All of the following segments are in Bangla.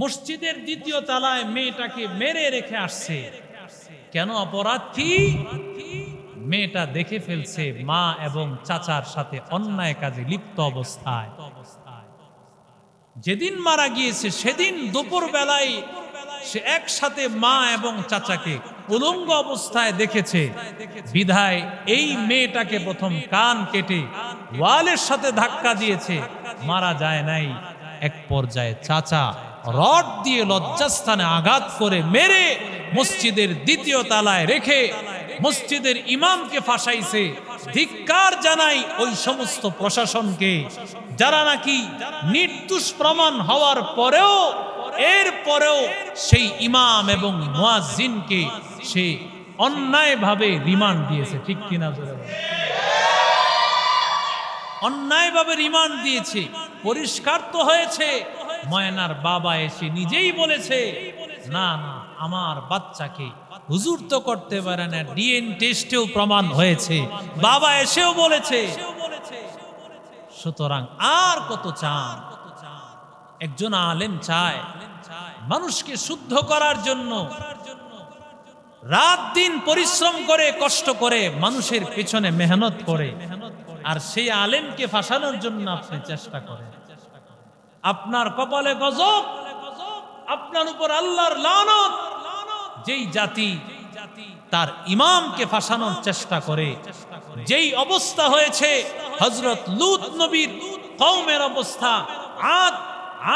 মসজিদের দ্বিতীয় তালায় মেয়েটাকে মেরে রেখে আসছে। কেন অপরাধ কি? মেয়েটা দেখে ফেলছে মা এবং চাচার সাথে অন্যায় কাজে লিপ্ত অবস্থায়। যেদিন মারা গিয়েছে সেদিন দুপুর বেলায় সে একসাথে মা এবং চাচাকে উলঙ্গ অবস্থায় দেখেছে। বিধায় এই মেয়েটাকে প্রথম কান কেটে ওয়ালের সাথে ধাক্কা দিয়েছে। মারা যায় নাই। এক পর্যায়ে চাচা রড দিয়ে লজ্জাস্থানে আঘাত করে মেরে মসজিদের দ্বিতীয় তালায় রেখে মসজিদের ইমামকে ফাঁসাইছে। ধিক্কার জানাই ওই সমস্ত প্রশাসনকে, যারা নাকি নির্দোষ প্রমাণ হওয়ার পরেও এর পরেও সেই ইমাম এবং মুয়াজ্জিনকে সে অন্যায়ভাবে রিমান্ড দিয়েছে। ঠিক কিনা? অন্যায়ভাবে রিমান্ড দিয়েছে। পরিষ্কার তো হয়েছে। ময়নার বাবা এসে নিজেই বলেছে, না না, আমার বাচ্চাকে হুজুর তো করতে পারে না, ডিএন টেস্টেও প্রমাণ হয়েছে। বাবা এসেও বলেছে, সুতরাং আর কত চান? একজন আলেম চায়, মানুষকে শুদ্ধ করার জন্য, রাত দিন পরিশ্রম করে, কষ্ট করে মানুষের পেছনে মেহনত করে, আর সেই আলেমকে ফাঁসানোর জন্য আপনি চেষ্টা করেন। আপনার কপালে গজব, আপনার উপর আল্লাহর লানত। যেই জাতি তার ইমামকে ফাঁসানোর চেষ্টা করে, যেই অবস্থা হয়েছে হজরত লুত নবীর কৌমের অবস্থা, আদ,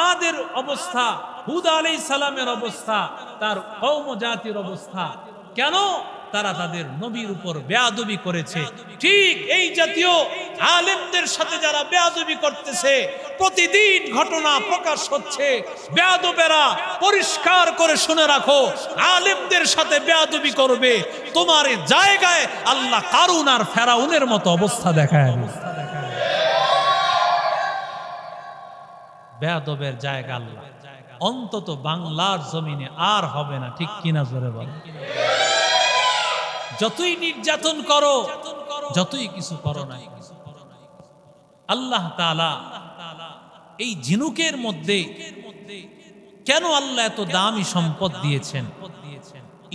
আদের অবস্থা, হুদ আলাই সালামের অবস্থা, তার কৌম জাতির অবস্থা। কেন? তারা তাদের নবীর উপর বেয়াদবি করেছে। ঠিক এই জাতীয় আলেমদের সাথে যারা বেয়াদবি করতেছে, প্রতিদিন ঘটনা প্রকাশ হচ্ছে। বেয়াদবেরা পরিষ্কার করে শুনে রাখো, আলেমদের সাথে বেয়াদবি করবে। তোমার জায়গায় আল্লাহ কারুন আর ফেরাউনের মতো অবস্থা দেখায় বেয়াদবের জায়গা আল্লাহ। অন্তত বাংলার জমিনে আর হবে না, ঠিক কিনা জোরে বল। যতই নির্যাতন করো, যতই কিছু করো না আল্লাহ তাআলা এই ঝিনুকের মধ্যে কেন আল্লাহ এত দামি সম্পদ দিয়েছেন?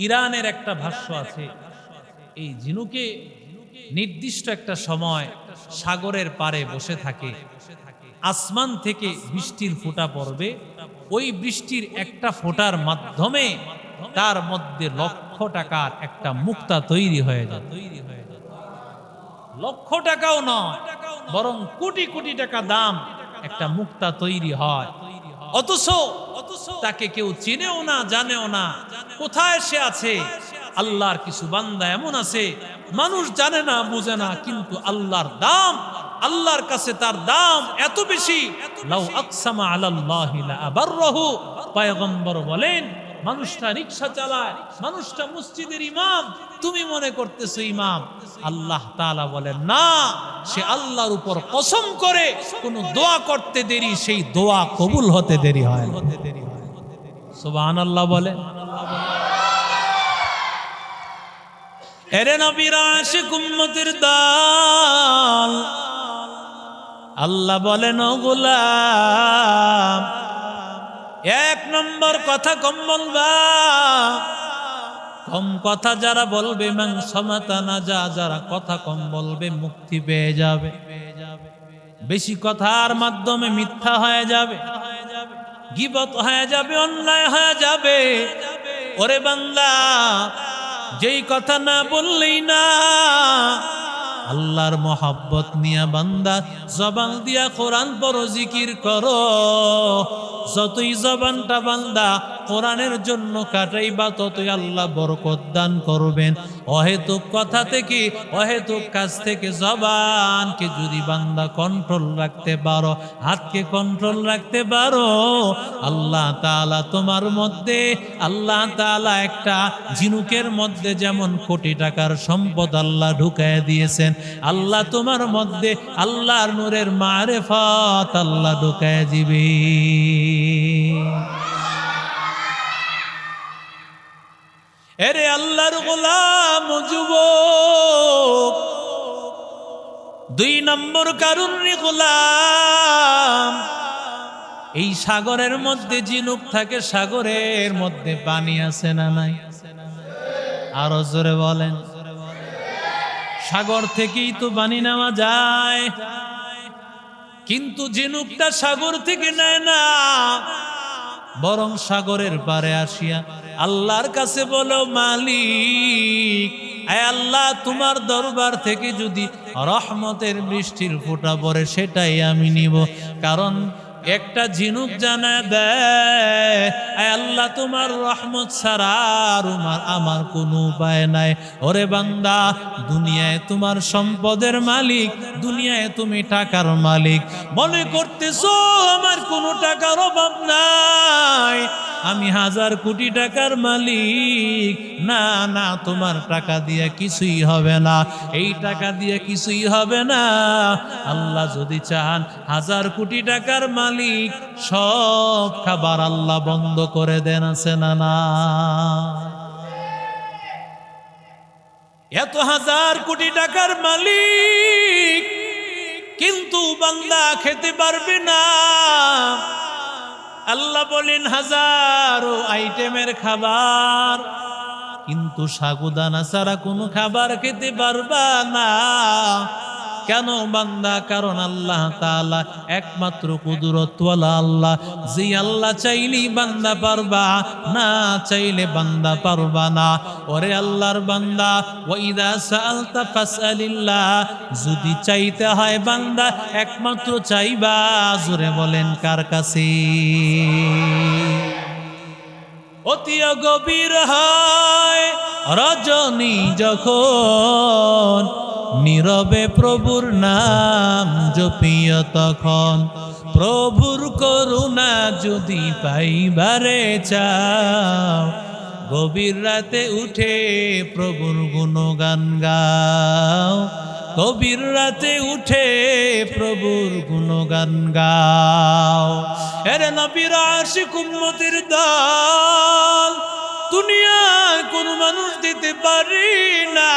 ইরানের একটা ভাষ্য আছে, এই ঝিনুকে নির্দিষ্ট একটা সময় সাগরের পারে বসে থাকে, আসমান থেকে বৃষ্টির ফোঁটা পড়বে, ওই বৃষ্টির একটা ফোঁটার মাধ্যমে তার মধ্যে লক্ষ টাকার একটা মুক্তা তৈরি হয়ে যায়। তৈরি হয়ে লক্ষ টাকাও নয়, বরং কোটি কোটি টাকা দাম একটা মুক্তা তৈরি হয়। অথচ তাকে কেউ চিনেও না, জানেও না কোথায় সে আছে। আল্লাহর কিছু বান্দা এমন আছে, মানুষ জানে না, বুঝে না, কিন্তু আল্লাহর দাম, আল্লাহর কাছে তার দাম এত বেশি। লাউ আকসামা আলাল্লাহি লা আবাররাহু, পয়গম্বর বলেন মানুষটা রিক্সা চালায়, মানুষটা মসজিদের ইমাম। তুমি মনে করতেছো ইমাম? আল্লাহ তাআলা বলেন, না, সে আল্লাহর উপর কসম করে কোন দোয়া করতে দেরি, সেই দোয়া কবুল হতে দেরি হয় না। সুবহানাল্লাহ বলে এরে নবীর দাল। আল্লাহ বলেন গোলাম এক নম্বর কথা কম বলবা। কম কথা যারা বলবে মান সমাতানা যা, যারা কথা কম বলবে মুক্তি পেয়ে যাবে। বেশি কথার মাধ্যমে মিথ্যা হয়ে যাবে। গিবত হয়ে যাবে, অন্যায় হয়ে যাবে। ওরে বাংলা যেই কথা না বললেই না। আল্লাহর মহাব্বত নিয়া বান্দা, জবান দিয়া কোরআন বড় জিকির করো। যতই জবানটা বান্দা কোরআনের জন্য কাটাইবা, ততই আল্লাহ বরকত দান করবেন। অহেতুক কথা থেকে, অহেতুক কাজ থেকে জবানকে যদি বান্দা কন্ট্রোল রাখতে পারো, হাতকে কন্ট্রোল রাখতে পারো, আল্লাহ তাআলা তোমার মধ্যে, আল্লাহ তাআলা একটা ঝিনুকের মধ্যে যেমন কোটি টাকার সম্পদ আল্লাহ ঢুকায় দিয়েছেন, আল্লাহ তোমার মধ্যে আল্লাহর নূরের মারেফত আল্লাহ ঢুকায় দিবে। এরে আল্লাহর গোলাম যুবক, দুই নম্বর কারণ রে গোলাম। এই সাগরের মধ্যে জিনুক থাকে, সাগরের মধ্যে পানি আছে না নাই? আরও জোরে বলেন। সাগর থেকেই তো পানি নেওয়া যায়। কিন্তু জিনুকটা সাগর থেকে নেয় না। বরং সাগরের পারে আসিয়া আল্লাহর কাছে বলো, মালিক আল্লাহ, তোমার দরবার থেকে যদি রহমতের বৃষ্টির ফোঁটা পড়ে, সেটাই আমি নিব। কারণ একটা ঝিনুক জানা দেয় আল্লাহ, তোমার রহমত ছাড়া আর আমার কোনো উপায় নাই। ওরে বান্দা, দুনিয়ায় তোমার সম্পদের মালিক, দুনিয়ায় তুমি টাকার মালিক। মনে করতেছো, আমার কোনো টাকার অভাব নাই। আমি হাজার কোটি টাকার মালিক। না না, তোমার টাকা দিয়ে কিছুই হবে না। এই টাকা দিয়ে কিছুই হবে না। আল্লাহ যদি চান হাজার কোটি টাকার মালিক, সব খাবার আল্লাহ বন্ধ করে দেন, আছে না না? এত হাজার কোটি টাকার মালিক, কিন্তু বান্দা খেতে পারবে না। আল্লাহ বলেন হাজারো আইটেমের খাবার কিন্তু সাগুদানা ছাড়া কোনো খাবার খেতে পারবা না। কেন বান্দা? কারণ আল্লাহ তাআলা একমাত্র কুদরতওয়ালা আল্লাহ। যে আল্লাহ চাইলেই বান্দা পারবা, না চাইলে বান্দা পারবা না। ওরে আল্লাহর বান্দা, ওয়াইদা সাআলতা ফাসআলিল্লাহ। যদি চাইতে হয় বান্দা, একমাত্র চাইবা। জোরে বলেন, কার কাছে? অতি গভীর হয় রজনী যখন নীরবে প্রভুর নাম জপিয় তখন। প্রভুর করুণা যদি পাইবারে চাও, গভীর রাতে উঠে প্রভুর গুণগান গাও। গভীর রাতে উঠে প্রভুর গুণগান গাও। এরে নবীর আশিক উম্মতির দল, দুনিয়ায় কোন মানুষ দিতে পারি না।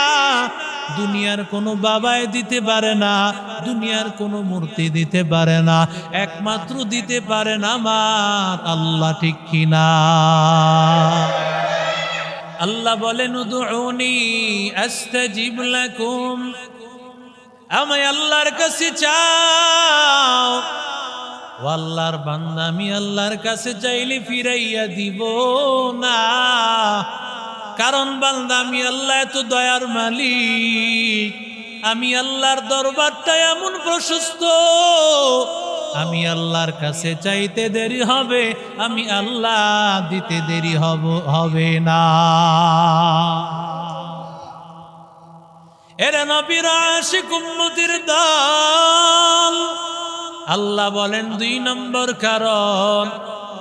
দুনিয়ার কোনো বাবায় দিতে পারে না, দুনিয়ার কোনো মূর্তি দিতে পারে না, একমাত্র দিতে পারে না আমার আল্লাহ ঠিক কিনা। আল্লাহ বলেন উদুনি আমায় আল্লাহর কাছে চাও। আল্লাহর বান্দা, আমি আল্লাহর কাছে চাইলে ফিরাইয়া দিব না। কারণ বান্দা, আমি আল্লাহ এত দয়ার মালিক। আমি আল্লাহর দরবারটা এমন প্রশস্ত। আমি আল্লাহর কাছে চাইতে দেরি হবে, আমি আল্লাহ দিতে দেরি হব, হবে না। এরা নবীর দল। আল্লাহ বলেন দুই নম্বর কারণ।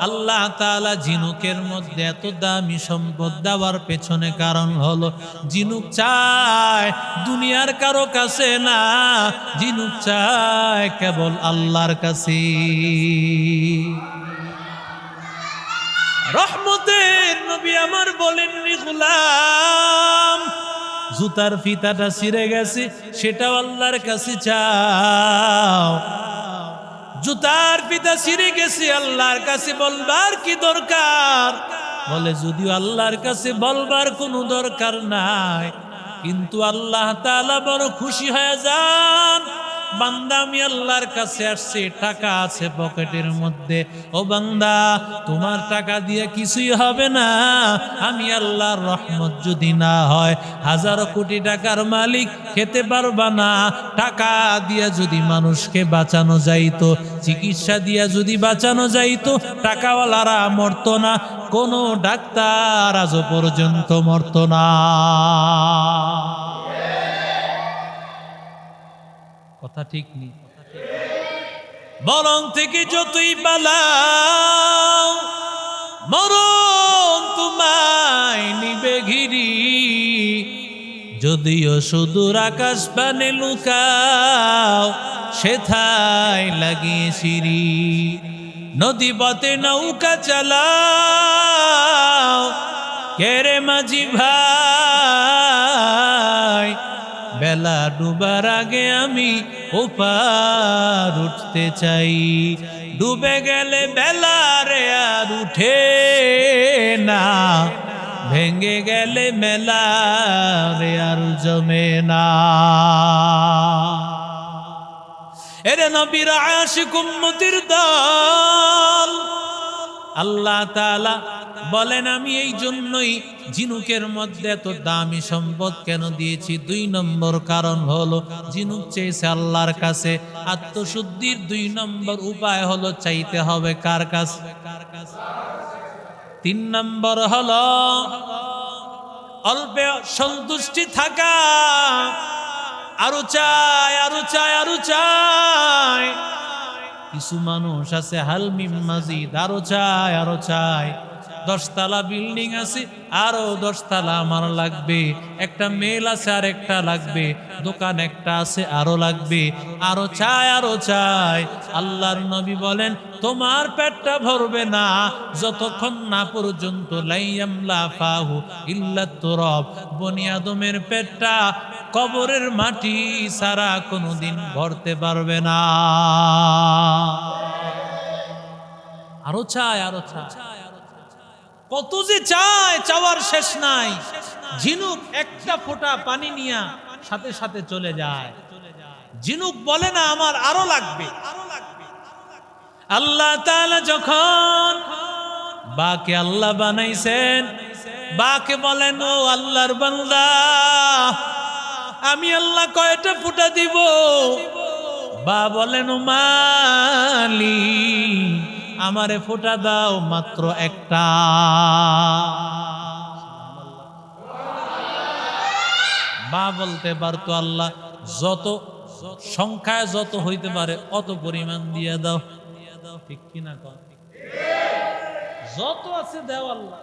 আল্লাহ তাআলা জিনুকের মধ্যে এত দামি সম্পদ দেওয়ার পেছনে কারণ হলো জিনুক চায় দুনিয়ার কারও কাছে না জিনুক চায় কেবল আল্লাহর কাছে। রহমতের নবী আমার বলেননি, গুলাম, জুতার ফিতাটা ছিঁড়ে গেছে, সেটাও আল্লাহর কাছে চাও। জুতার পিতা ছিঁড়ে গেছে, আল্লাহর কাছে বলবার কি দরকার? বলে, যদিও আল্লাহর কাছে বলবার কোনো দরকার নাই, কিন্তু আল্লাহ তালা বড় খুশি হয়ে যান। বান্দা, আমি আল্লাহর কাছে আসছি, টাকা আছে পকেটের মধ্যে। ও বান্দা, তোমার টাকা দিয়ে কিছুই হবে না। আমি আল্লাহর রহমত যদি না হয়, হাজারো কোটি টাকার মালিক খেতে পারবা না। টাকা দিয়ে যদি মানুষকে বাঁচানো যাইতো, চিকিৎসা দিয়া যদি বাঁচানো যাইতো, টাকাওয়ালারা মরতো না, কোনো ডাক্তার আজও পর্যন্ত মরতো না। কথা ঠিক নেই। বরং থেকে যতই পালাও, মরণ তোমায় নিবে ঘিরি। যদিও সুদূর আকাশ পানে লুকাও, সেথায় লাগিয়ে সিঁড়ি। নদী পথে নৌকা চালাও কেরে মাঝি ভাই? বেলা ডুবার আগে আমি ওপার উঠতে চাই। ডুবে গেলে বেলারে আর উঠে না। ভেঙে গেলে মেলারে আর জমে না। এরে নবীর আশিক কুম্মতির দল আল্লাহ বলেন, আমি এই জন্যই ঝিনুকের মধ্যে এত দামি সম্পদ কেন দিয়েছি? দুই নম্বর কারণ হলো ঝিনুক চেয়েছে আল্লাহর কাছে। আত্মশুদ্ধির দুই নম্বর উপায় হলো, চাইতে হবে কার কাছে? তিন নম্বর হলো, অল্পে সন্তুষ্টি থাকা। আরও চাই আরও চাই আরও চাই। কিছু মানুষ আছে হালমিম মাজিদ আরও চাই আরও চাই দশতলা বিল্ডিং আছে, আরও দশতলা আমার লাগবে। একটা মেল আছে, আর একটা লাগবে। দোকান একটা আছে, আরও লাগবে। আরও চাই আরও চাই। আল্লাহর নবী বলেন, তোমার পেটটা ভরবে না। যতক্ষণ না পর্যন্ত লাইয়ামলা ফাহু ইল্লা তুরব। বনি পেটটা কবরের মাটি সারা কোনোদিন ভরতে পারবে না। আরও চায় আরও চায় কত যে চায়, চাওয়ার শেষ নাই। ঝিনুক একটা ফোঁটা পানি নিয়া সাথে সাথে চলে যায়। ঝিনুক বলে না, আমার আরও লাগবে। আল্লাহ তাআলা যখন বাকে আল্লাহ বানাইছেন, বাকে বলেন, ও আল্লাহর বান্দা, আমি আল্লাহ কয়টা ফুটা দিব? বা বলেন মালি আমারে ফোটা দাও মাত্র একটা। বা বলতে পারতো আল্লাহ, যত সংখ্যায় যত হইতে পারে, অত পরিমাণ দিয়ে দাও। ঠিক কিনা কর যত আছে দেও আল্লাহ।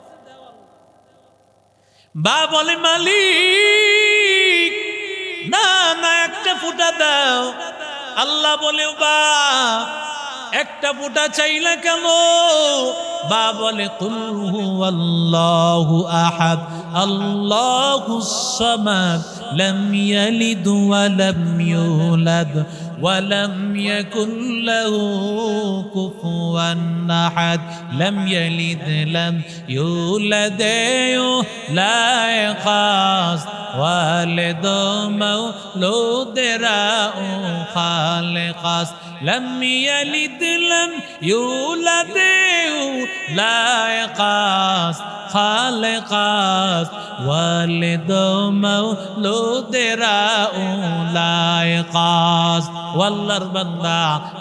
বা বলে, মালিক, না না, একটা ফুটা দাও। আল্লাহ বলে বা একটা ফোঁটা চাইলে কেন? বা বলে কুল্লাহু আহাদ আল্লাহু সামাদ, লাম ইয়ালিদ ওয়া লাম ইউলাদ, ওয়া লাম ইয়াকুন লাহু কুফুয়ান আহাদ, লাম ইয়ালিদ লাম ইউলাদ, লা ইয়াকাস لم يلد لم يولد لا يقاس خالقاس والد مولود راء لا يقاس ওয়াল্লার বান্দা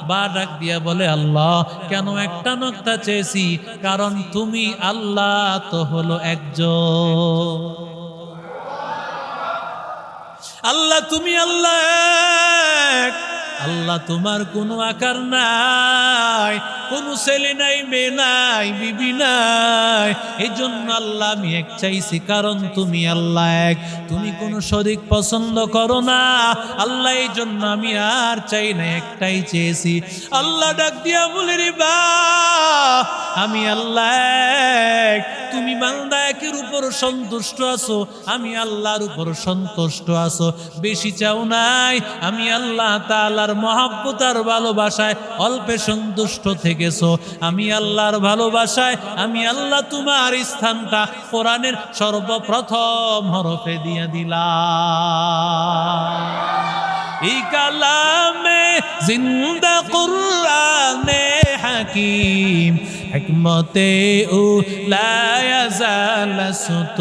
বা ডাক দিয়া বলে আল্লাহ কেন একটা নক্তা চেয়েছি কারণ তুমি আল্লাহ তো হলো একজন আল্লাহ তুমি আল্লাহ এক। আল্লাহ তোমার কোনো আকার নাই, কোনো ছেলে নাই, মেয়ে নাই, বিবি নাই। এই জন্য আল্লাহ আমি এক চাইছি, কারণ তুমি আল্লাহ এক। তুমি কোনো শরিক পছন্দ করো না। আল্লাহ এই জন্য আমি আর চাই না, একটাই চেয়েছি। আল্লাহ ডাক দিয়া বলে রে বা, আমি আল্লাহ এক। তুমি বান্দা একের উপর সন্তুষ্ট আছো, আমি আল্লাহর উপর সন্তুষ্ট আছো। বেশি চাও নাই, আমি আল্লাহ তাআলার মহাব্বত আর ভালোবাসায় অল্পে সন্তুষ্ট থেকেছো। আমি আল্লাহর ভালোবাসায়, আমি আল্লাহ তোমার স্থানটা কোরআনের সর্বপ্রথম হরফে দিয়ে দিলাম। এই কালামে জিন্দা কুরআনে হাকিম حكمته لا يزال صوت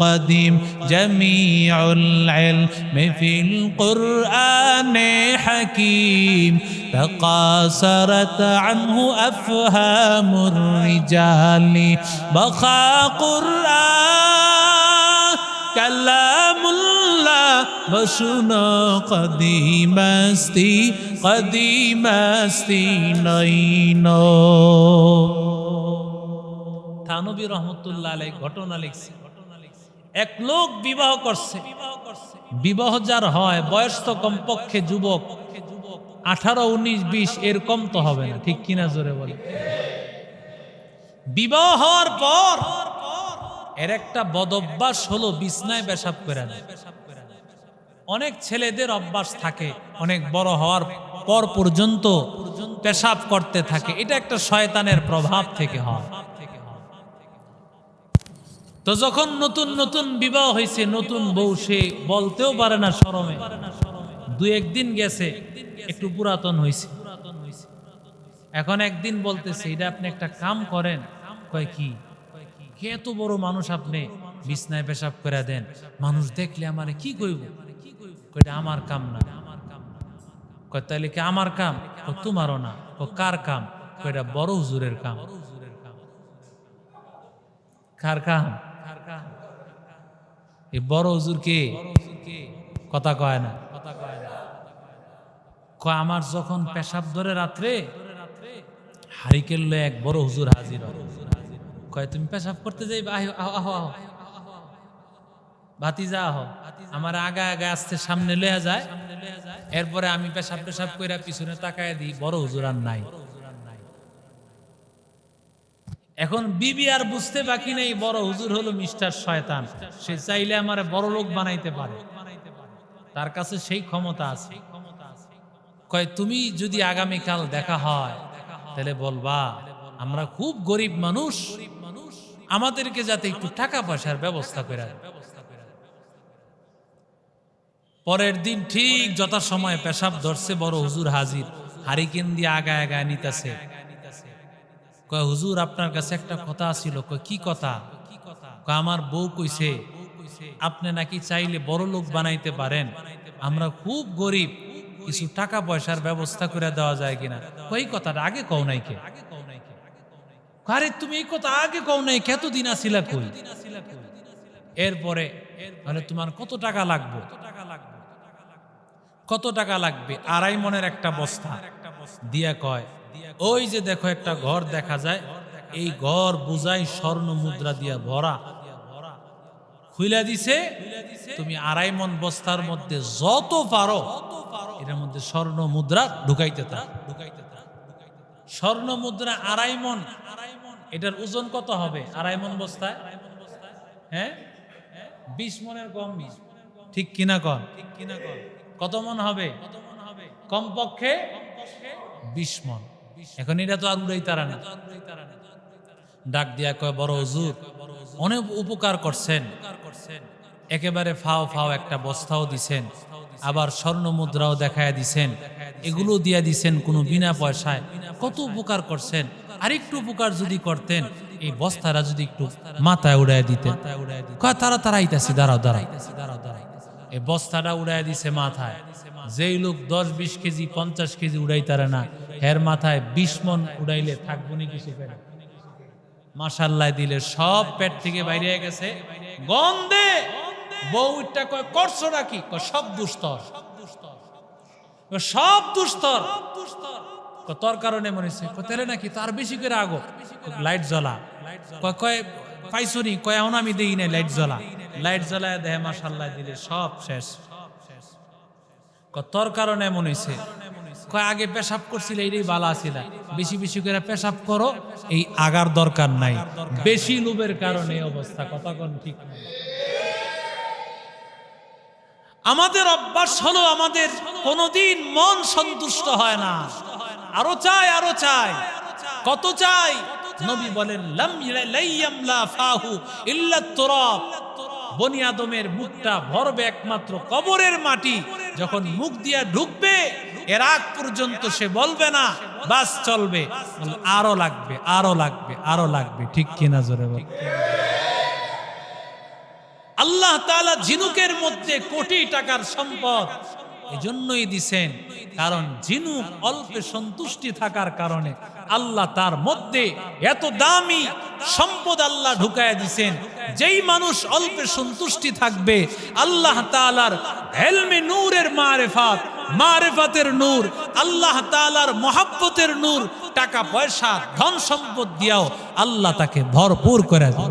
قديم جميع العلم في القرآن حكيم. تقاصرت عنه أفهام الرجال. بقى قرآن كلام শুনো কদিম মস্তি কদিম মস্তি নইন থানবী রহমতুল্লাহ আলাই ঘটনা লিখছে। এক লোক বিবাহ করছে। বিবাহ যার হয় বয়স তো কমপক্ষে যুবক। আঠারো, উনিশ, বিশ, এরকম তো হবে না, ঠিক কিনা জোরে বলে। বিবাহ হওয়ার পর এর একটা বদভ্যাস হলো বিছনায় পেশাব করে। নেয় অনেক ছেলেদের অভ্যাস থাকে, অনেক বড় হওয়ার পর পর্যন্ত পেশাব করতে থাকে। এটা একটা শয়তানের প্রভাব থেকে হয়। তো যখন নতুন নতুন বিবাহ হয়েছে, নতুন বউ, সে বলতেও পারে না শরমে দু একদিন গেছে, একটু পুরাতন হয়েছে। এখন একদিন বলতেছে, এটা আপনি একটা কাম করেন। কয়, কি? এত বড় মানুষ আপনি? বিছনায় পেশাব করে দেন। মানুষ দেখলে আমারে কি কইব? কইটা, আমার কাম না। কয়, তাইলে কি আমার কাম? কয়, তোমারও না। কয়, কার কাম? কয়টা বড় হুজুরের কাম। কার কাম? এই বড় হুজুর কে? কথা কয় না। কয়, আমার যখন পেশাব ধরে রাত্রে হারিকেল এক বড় হুজুর হাজির। কয়, তুমি পেশাব করতে যাই আহ আহ আহ। ভাতিজা আহ, আমার আগা আগা আসতে সামনে লয়ে যায়। এরপরে আমি পেশাব পেশাব কইরা পিছনে তাকায় দিই, বড় হুজুর আর নাই। এখন বিবি আর বুঝতে বাকি নেই, বড় হুজুর হলো মিস্টার শয়তান। সে চাইলে আমার বড় লোক বানাইতে পারে। তার কাছে সেই ক্ষমতা আছে। কয়, তুমি যদি আগামীকাল দেখা হয়, তাহলে বলবা, আমরা খুব গরিব মানুষ। আমাদেরকে যাতে একটু টাকা পয়সার ব্যবস্থা করে। পরের দিন ঠিক যথা সময় পেশাব ধরছে বড় হুজুর হাজির। হারিকেন দিয়ে আগায় আগায় নিতেছে। কয়, হুজুর, আপনার কাছে একটা কথা ছিল। কয়, কি কথা? কয়, আমার বউ কইছে, আপনি নাকি চাইলে বড় লোক বানাইতে পারেন। আমরা খুব গরিব, কিছু টাকা পয়সার ব্যবস্থা করে দেওয়া যায় কিনা? কই কথাটা আগে কও নাই কে? আরে, তুমি এই কথা আগে কও নাই কত দিন আসিলা কই? এরপরে মানে তোমার কত টাকা লাগবে? কত টাকা লাগবে? আড়াই মনের একটা বস্তা। দিয়া কয় ওই যে দেখো একটা ঘর দেখা যায়। এই ঘর বুঝাই স্বর্ণ মুদ্রা দিয়া ভরা। খুইলা দিছে তুমি আড়াই মন বস্তার মধ্যে যত পারো এটার মধ্যে স্বর্ণ মুদ্রা ঢুকাইতে থাক। স্বর্ণ মুদ্রা আড়াই মন এটার ওজন কত হবে? আড়াই মন বস্তায়? হ্যাঁ? বিশ মনের কম ঠিক কিনা কন ঠিক কিনা কন? কত মন হবে? কমপক্ষে বিশ মন। এখন এটা তো আর উড়াই তারা না। ডাক দিয়া কয়, বড় হুজুর, অনেক উপকার করছেন। একেবারে ফাও ফাও একটা বস্তাও দিছেন। আবার স্বর্ণ মুদ্রাও দেখায় দিছেন। এগুলো দিয়া দিছেন কোনো বিনা পয়সায়। কত উপকার করছেন। আরেকটু উপকার যদি করতেন, এই বস্তারা যদি একটু মাথায় উড়ায় দিতেন। তারা তারা আইতাছি, দাঁড়াও দাঁড়াও। এই বস্তাটা উড়ায় দিছে মাথায়। যেই লোক দশ বিশ কেজি, পঞ্চাশ কেজি উড়াই তারা না, হের মাথায় বিশ মন উড়াইলে থাকব নি কিছু পেট মাসাল্লাহ দিলে সব পেট থেকে বাইরে গেছে। গন্ধে বউটা কয়, করছ নাকি? সব দুস্তর। সব দুস্তর। তোর কারণে মনে হচ্ছে। তাহলে নাকি তার বেশি করে আগো। লাইট জ্বলা। কয় কয়, পাইছনি? কয়, এখন আমি দেই নাই লাইট জ্বলা। লাইট জ্বলায় দেহে মাসাল্লাহ দিলে সব শেষ। তোর কারণে মনে হয়েছে আগে পেশাব করছিল এইটাই বালা ছিল। বেশি বেশি করে পেশাব করো, এই আগার দরকার নাই। বেশি লোভের কারণে অবস্থা কোন ঠিক আমাদের অভ্যাস হলো আমাদের কোনোদিন মন সন্তুষ্ট হয় না। আরও চাই আরও চাই। কত চাই? নবী বলেন, লাম লাইয়ামলা ফাহু ইল্লা তুরাব। বনি আদমের মুখটা ভরবে একমাত্র কবরের মাটি। যখন মুখ দিয়া ঢুকবে এর আগ পর্যন্ত সে বলবে না, বাস চলবে। আরও লাগবে আরও লাগবে আরও লাগবে। ঠিক কিনা জোরে আল্লাহ তাআলা ঝিনুকের মধ্যে কোটি টাকার সম্পদ। এজন্যই দিছেন। কারণ ঝিনুক অল্পে সন্তুষ্টি থাকার কারণে আল্লাহ তার মধ্যে এত দামি সম্পদ আল্লাহ ঢুকায় দিছেন। যেই মানুষ অল্পে সন্তুষ্টি থাকবে, আল্লাহ তাআলার হেলমে নূরের মারেফাত, মারেফাতের নূর, আল্লাহ তালার মহাব্বতের নূর, টাকা পয়সা, ধন সম্পদ দিয়াও আল্লাহ তাকে ভরপুর করে দেন।